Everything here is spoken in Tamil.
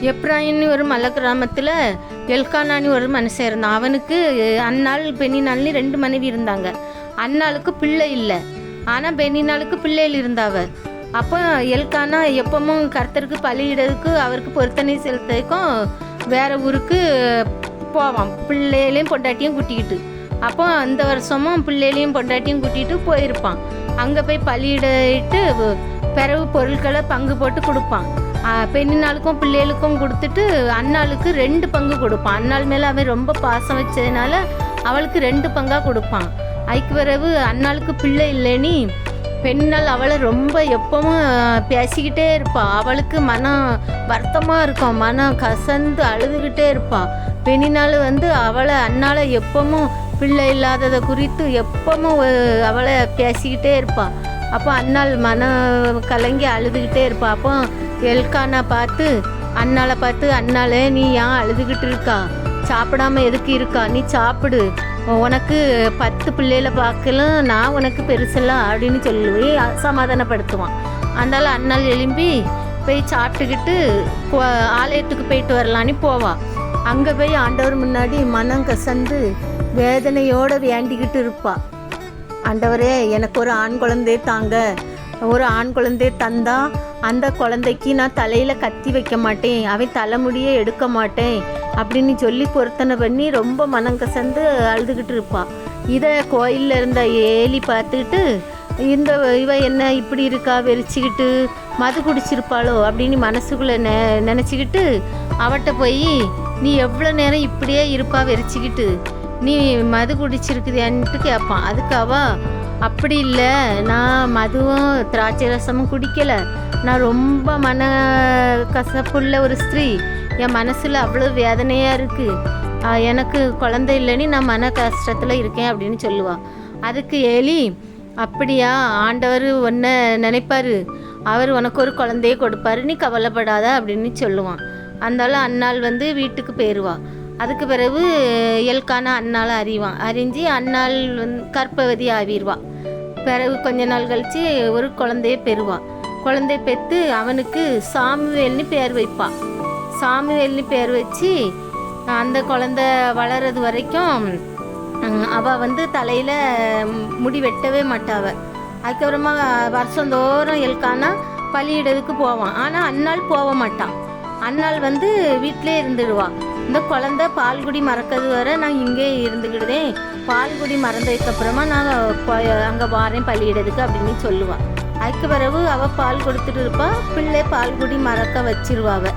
எப்ராயின்னு ஒரு மலை கிராமத்தில் எல்கானான்னு ஒரு மனுஷன் இருந்தான். அவனுக்கு அன்னாள் பெண்ணினாள்னு ரெண்டு மனைவி இருந்தாங்க. அன்னாளுக்கு பிள்ளை இல்லை. ஆனால் பெண்ணினாளுக்கு பிள்ளைகள் இருந்தாவ அப்போ எல்கானா எப்பவும் கர்த்தருக்கு பலியிடறதுக்கு அவருக்கு பொருத்தனை செலுத்ததுக்கும் வேற ஊருக்கு போவான். பிள்ளைகளையும் பொண்டாட்டியும் கூட்டிக்கிட்டு. அப்போ அந்த வருஷமும் பிள்ளைகளையும் பொண்டாட்டியும் கூட்டிகிட்டு போயிருப்பான். அங்கே போய் பலியிட்டு பிறவு பொருட்களை பங்கு போட்டு கொடுப்பான். பெண்ணினாளுக்கும் பிள்ளைகளுக்கும் கொடுத்துட்டு அண்ணாளுக்கு ரெண்டு பங்கு கொடுப்பான். அண்ணாள் மேலே அவன் ரொம்ப பாசம் வச்சதுனால அவளுக்கு ரெண்டு பங்காக கொடுப்பான். அதுக்கு பிறகு அண்ணாளுக்கு பிள்ளை இல்லைன்னு பெண்ணால் அவளை ரொம்ப எப்பவும் பேசிக்கிட்டே இருப்பாள் அவளுக்கு மனம் வருத்தமாக இருக்கும். மனம் கசந்து அழுதுகிட்டே இருப்பாள் பெண்ணினால் வந்து அவளை அண்ணால் எப்பவும் பிள்ளை இல்லாததை குறித்து எப்பவும் அவளை பேசிக்கிட்டே இருப்பாள் அப்போ அண்ணாள் மனம் கலங்கி அழுதுகிட்டே இருப்பா. அப்போ எல்கானா பார்த்து அண்ணாளை பார்த்து அண்ணாளே நீ ஏன் அழுதுகிட்டு இருக்கா? சாப்பிடாம எதுக்கு இருக்கா? நீ சாப்பிடு. உனக்கு பத்து பிள்ளைகளை பார்க்கலாம் நான் உனக்கு பெருசெல்லாம் அப்படின்னு சொல்லி சமாதானப்படுத்துவான் அதனால அண்ணாள் எழும்பி போய் சாப்பிட்டுக்கிட்டு போ- ஆலயத்துக்கு போயிட்டு வரலான்னு போவாள் அங்கே போய் ஆண்டவர் முன்னாடி மனம் கசந்து வேதனையோடு வேண்டிக்கிட்டு இருப்பாள் ஆண்டவரே எனக்கு ஒரு ஆண் குழந்தை தாங்க. ஒரு ஆண் குழந்தை தந்தா அந்த குழந்தைக்கு நான் தலையில் கத்தி வைக்க மாட்டேன் அவன் தலைமுடியே எடுக்க மாட்டேன் அப்படின்னு சொல்லி பொருத்தனை பண்ணி ரொம்ப மனம் கசந்து அழுதுகிட்டு இருப்பாள் இதை கோயிலில் இருந்த ஏலி பார்த்துக்கிட்டு இந்த இவ என்ன இப்படி இருக்கா வெறிச்சிக்கிட்டு மது குடிச்சிருப்பாளோ அப்படின்னு மனசுக்குள்ளே நெ நினச்சிக்கிட்டு அவட்ட போய் நீ எவ்வளோ நேரம் இப்படியே இருப்பா வெறிச்சிக்கிட்டு? நீ மது குடிச்சிருக்குதியான்ட்டு கேட்பான் அதுக்காவா அப்படி இல்லை. நான் மதுவும் திராட்சை ரசமும் குடிக்கலை. நான் ரொம்ப மன கசப்புள்ள ஒரு ஸ்திரீ. என் மனசில் அவ்வளோ வேதனையாக இருக்குது எனக்கு குழந்தை இல்லைன்னு நான் மன கஷ்டத்தில் இருக்கேன் அப்படின்னு சொல்லுவா. அதுக்கு ஏலி அப்படியா ஆண்டவர் ஒன்றை நினைப்பாரு. அவர் உனக்கு ஒரு குழந்தைய கொடுப்பாரு. நீ கவலைப்படாத அப்படின்னு சொல்லுவான். அந்தாலும் அன்னாள் வந்து வீட்டுக்கு போயிடுவா அதுக்கு பிறகு எல்கான அண்ணால் அறிவான். அறிஞ்சு அன்னாள் வந்து கற்பவதி ஆவிடுவான் பிறகு கொஞ்ச நாள் கழித்து ஒரு குழந்தைய பெறுவான். குழந்தைய பெற்று அவனுக்கு சாமுவேல்னு பேர் வைப்பான். சாமுவேல்னு பேர் வச்சு அந்த குழந்தை வளர்றது வரைக்கும் அவள் வந்து தலையில் முடி வெட்டவே மாட்டாவ அதுக்கப்புறமா வருஷந்தோறும் எல்கானா பலியிடதுக்கு போவான். ஆனால் அன்னாள் போக மாட்டான். அன்னாள் வந்து வீட்டிலே இருந்துடுவான் இந்த குழந்தை பால்குடி மறக்கிறது வரை நான் இங்கே இருந்துக்கிடுதேன் பால்குடி மறந்ததுக்கு அப்புறமா நான் அங்கே வாரேன் பள்ளியிடத்துக்கு அப்படின்னு சொல்லுவாள் அதுக்கு பிறகு அவள் பால் கொடுத்துட்டு இருப்பா. பிள்ளை பால்குடி மறக்க வச்சிருவாவை